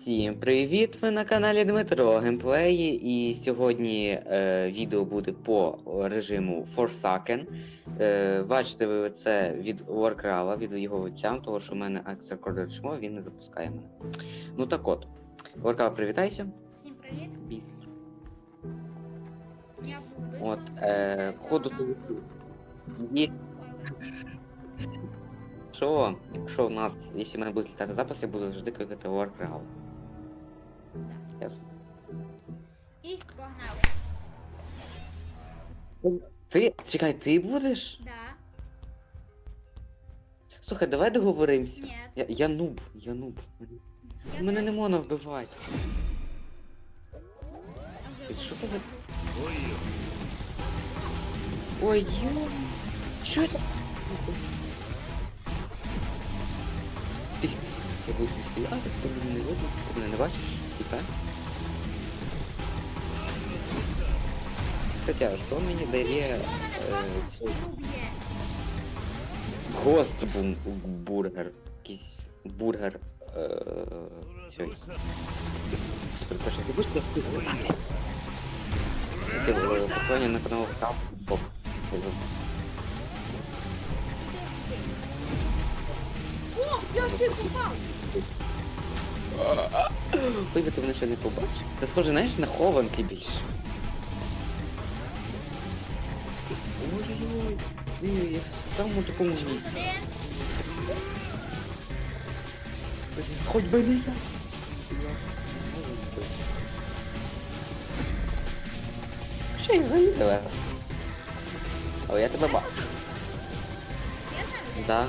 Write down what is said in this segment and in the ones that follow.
Всім привіт! Ви на каналі Дмитро Геймплеї, і сьогодні е, відео буде по режиму Forsaken. Е, бачите ви це від Warcraft, від його отця, того що в мене акція чмо, він не запускає мене. Ну так от, Warcraft, привітайся. Всім привіт, Біс. я Буби. От, е, ходу І що, якщо в нас, якщо в мене буде літати запис, я буду завжди кликати Warcraft. Ти, чекай, ти будеш? Да. Слухай, давай договоримося. Ні. Я, я нуб, я нуб. Я Мене не можна вбивати. Вже Що ти Ой, ё... Що це? Ти, я буду стояти, ти мене не видно, ти мене не бачиш, і так? Хоча, що мені дає е, спину б'є? Гостбургер? Якийсь бургер. Е, цей. Господи, Паша, ти будеш таке вкусити? Таке е, посилання на канал. О, я ти попав. Би мене ще не побачив. Це схоже, знаєш, на хованки більше. Ой-ой-ой. В самому такому. Один. Хоть би не я. Що я заїдала? Але я тебе бачу. Да.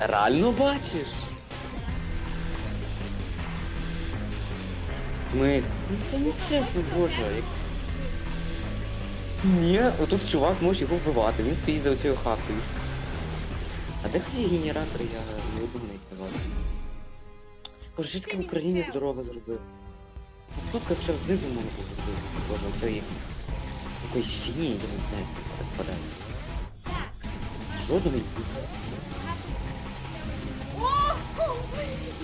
я тебе Ми. Ну це не чесно, боже. як- Ні, отут чувак може його вбивати, він стоїть за оцією хатою. А де ці генератори, я не думаю казав. Боже, що таке в Україні здорово зробив? Ну, Кнопка ще знизу можна було зробити. Боже, це як якоїсь фігні, я не знаю, як це впадає. Жодного й- О,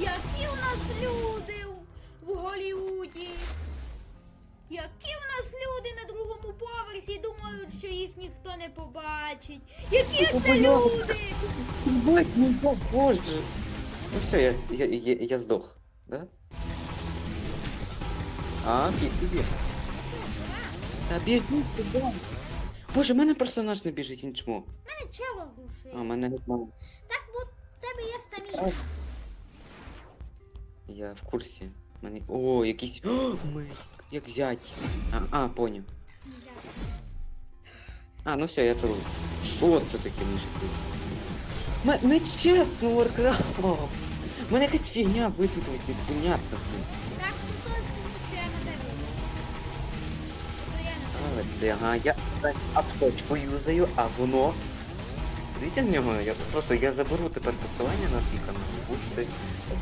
які у нас люди в Голлівуді. Які у нас люди на другому поверсі думають, що їх ніхто не побачить. Які це люди? Бать, ну боже. Ну все, я, я, я, я здох, да? А, ти собі. Та біжіть сюди. Боже, в мене персонаж не біжить, він чмо. Мене чого? А, в мене немає. Так, бо в тебе є стаміна. Я в курсі. Мене... О, якийсь. О, ми... Як зять. А, а, поняв. А, ну все, я тру. Що це таке Ме- Не чесно, Warcraft. Мене якась фігня висвітлить, непонятно. Так, то що я на тебе. То я на тебе. Але це, ага, я так, аптечку юзаю, а воно. Дивіться в нього, я просто я заберу тепер посилання на свій канал, будьте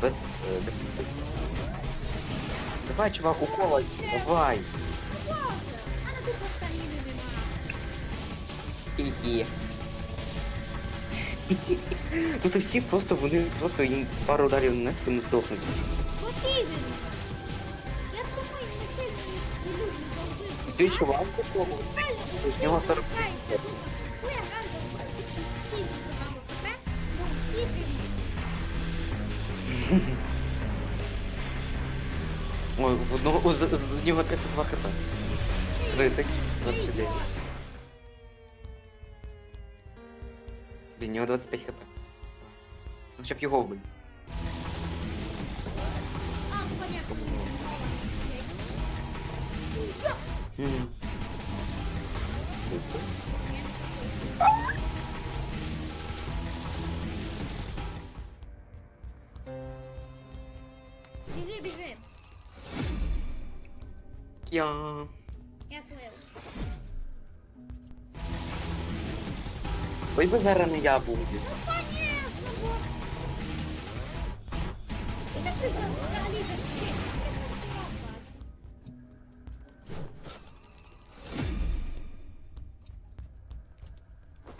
без, е, без підписки. Давай, чувак, укола, давай. Ну, Боже, в мене тут стаміни нема. І-і. Ну то всі просто вони просто їм пару ударів нанести, вони здохнуть. От іменно. Я тому і не сильно не люблю завжди. Ти чувак такого? З нього 40 Ой, в одного у, з, з нього 32 хп. 30, 29. Блін, у нього 25 хп. Ну, щоб його вбити. А, ну, понятно. Мгм. Біжи, біжи. Я... Я свою. Ой, би зараз не я був. Ну, конечно, ти взагалі зачки? Я просто вас бачу.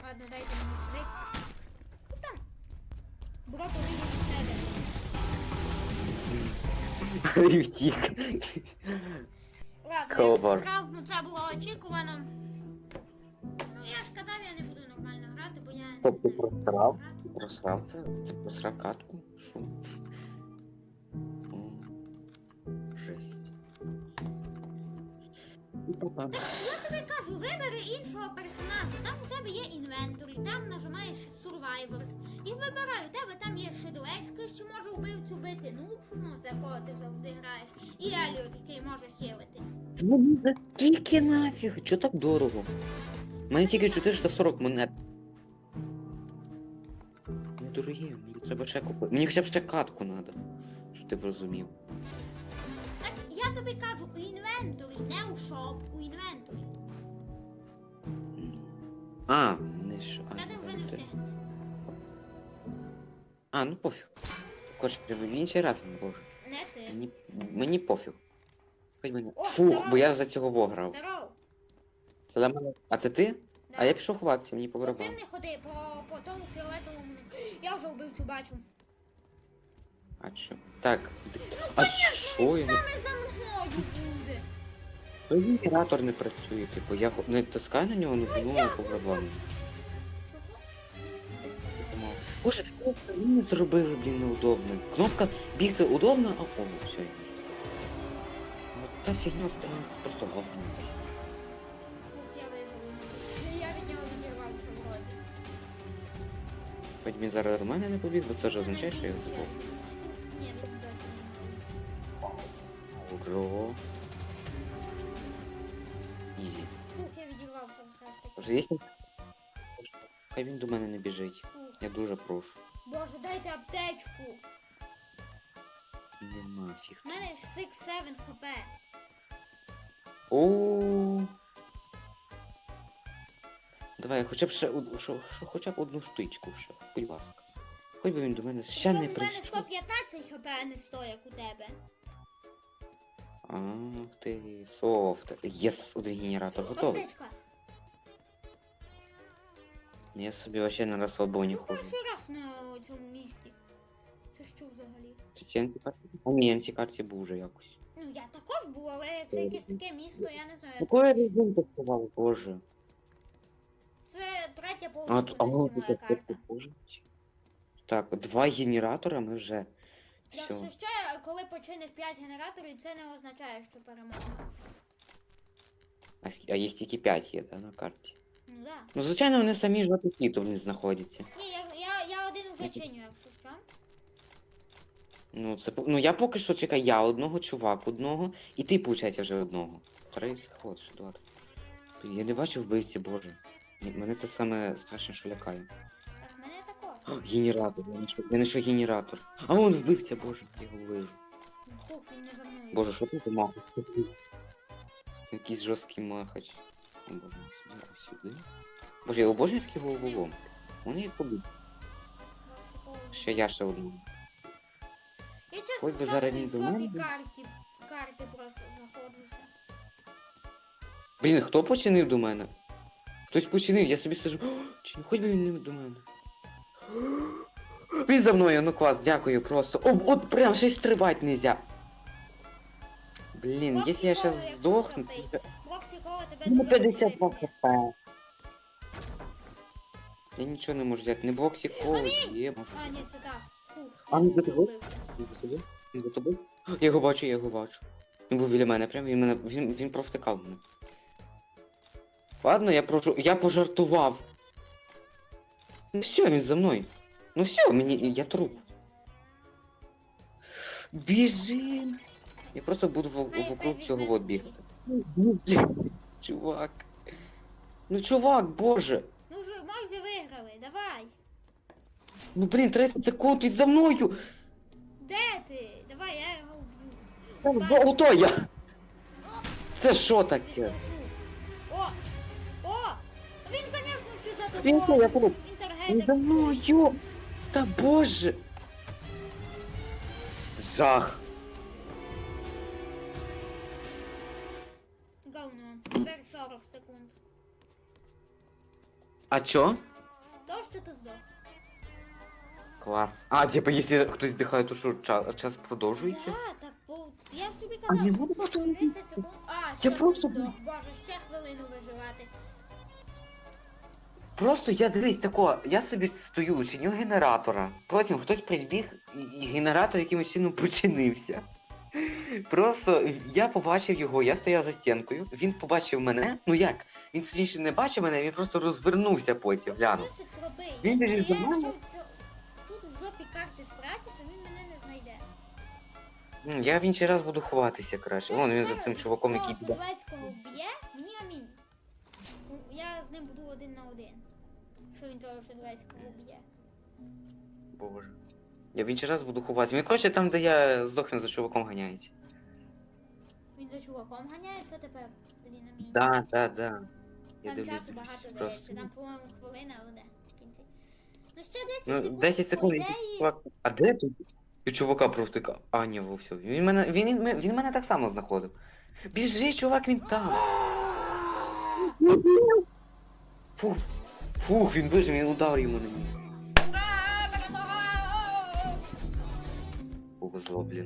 Ладно, дайте мені звик. Куда Бро, повинен від себе. І втік. Ковар. ну це було очікувано. Ну я ж казав, я не буду нормально грати, бо я не Тобто знаю, просрав? Просрав це? Ти просрав катку? Шо? Я тобі кажу, вибери іншого персонажа. Там у тебе є інвенторі, там нажимаєш Survivors. І вибирай, у тебе там є Shadow що може вбивцю бити, нуб, ну, за кого ти завжди граєш. І Еліот, який може хилити. Ну за скільки нафіг? Чо так дорого? У мене тільки 440 монет. Недорогі, мені треба ще купити. Мені хоча б ще катку треба. Щоб ти б розумів. Так я тобі кажу, у інвенторі, не у шоп, у інвенторі. А, не що. А, Та ти вже не встигнеш. а ну пофіг. Коротше, в інший раз не можу. Не ти. Мені, мені пофіг. Хоч мені. О, Фу, здорово. бо я за цього вограв. Здоров. Це для мене. А це ти? Да. А я пішов ховатися, мені По пограбав. цим не ходи, по, по тому фіолетовому не. Я вже вбивцю бачу. А що? Так. Ну, А що він я? Той генератор не працює, типу, я хо- не тискаю на нього, не пограбав. мене. Думав, Боже, таке не зробили, блін, неудобно. Кнопка бігти удобно, а о, все. Ну, Та фігня становиться просто говно. Ух, я виживу. Я від нього відірвався вроді. Хоч він зараз до мене не побіг, бо це ж Ну, означає, що я він- Ні, він досі не Уро. Ізі. Боже, якщо... Хай він до мене не біжить. Я дуже прошу. Боже, дайте аптечку. Нема фіг. У мене ж 6-7 хп. О. Давай, хоча б ще од- що, що, хоча б одну штучку ще, будь ласка. Хоч би він до мене ще не у мене прийшов. 115 хп, а не 100, як у тебе. Ах ти, софт. Єс, один генератор готовий. Аптечка. Я собі вообще на розслабоні Ну, ходжу. перший раз на цьому місці. Це що взагалі? Чи ці антикарті? А ні, антикарті був вже якось. Ну, я також був, але це якесь таке місто, я не знаю. Якої резинки сховав, боже. Це третя А половина тут, а моя карта. боже. Так, два генератора ми вже. Якщо Все. ще, коли починеш 5 генераторів, це не означає, що перемога. А, ск- а їх тільки 5 є, да, на карті. Ну да. Ну, звичайно, вони самі ж в апетиту в них знаходяться. Ні, я, я, я один вже чиню, якщо що. Ну, це по- ну я поки що чекаю, я одного, чувак одного, і ти, виходить, вже одного. Три сход. Блін, Я не бачу вбивці, боже. М- Мене це саме страшне, що лякає. Так, мене також. О, генератор, я знайшов, я знайшов генератор. А он вбивця, боже, я його вижу. Ну, Хух, він не за мною. Боже, що ти за махач? Якийсь жорсткий махач. О, боже, сюди. Боже, я обожнюю такі головолом. Вони їх побить. Ще я ще одну. Я чесно Ось би в зараз він до жопі карті, карти просто знаходжуся. Блін, хто починив до мене? Хтось починив, я собі сижу. «О, Чи не хоч би він не до мене? Він за мною, ну клас, дякую просто. О, от прям ще й стрибати нельзя. Блін, якщо я зараз здохну, то... Боксі кого тебе Ну, дуже 52 хп. Я нічого не можу взяти, не боксі коло, є, можу. А, ні, це так. А, я ну, за тобою? вбився. Він за тобою? Він за тобою? Я його бачу, я його бачу. Він був біля мене, прям він мене. Він, він провтикав мене. Ладно, я прожу. Я пожартував. Ну все, він за мною. Ну все, мені. я труп. Біжим! Я просто буду в- вокруг цього от собі. бігати. Чувак. Ну чувак, боже. Ну вже майже давай. Ну блін, 30 секунд він за мною. Де ти? Давай, я його вб'ю. Так. Ото я. Це що таке? О! О! Він, звісно, що за Він тобою. я труп. Він за мною! Та боже! Жах! Говно. Тепер 40 секунд. А чо? То, що ти здох. Клас. А, типа, якщо хтось здихає, то що, час, час продовжується? Так, так, бо я ж тобі А не казав, буду потім. 30 секунд. А, Я ще просто- здох. Боже, ще хвилину виживати. Просто я дивись тако, я собі стою, чиню генератора. Потім хтось прибіг і- і генератор якимось чином починився. Просто я побачив його, я стояв за стінкою, він побачив мене. Ну як? Він точніше не бачив мене, він просто розвернувся потім, глянув. Він біжить за мною. Тут в жопі карти спрячуся, він мене не знайде. М, Я в інший раз буду ховатися краще. Вон він за цим чуваком, який піде. Шедлецького вб'є, мені амінь. Ну, Я з ним буду один на один. Що він того Шедлецького вб'є. Боже. Я в інший раз буду ховатися. Він коротше там, де я здохну за чуваком ганяється. Він за чуваком ганяється тепер. Блін, амінь. Да, да, да. Я Там дивлюсь. часу багато просто. дається, там, по-моєму, хвилина буде в кінці. Ну ще 10 Ну, секунд. 10 по секунд. ідеї. чувак. А де тут? І чувака провтика. А, ні, во все. Він мене, він, він, він мене так само знаходив. Біжи, чувак, він там. Фух. Фух, він вижив, він удар йому на місці. Повезло, блін.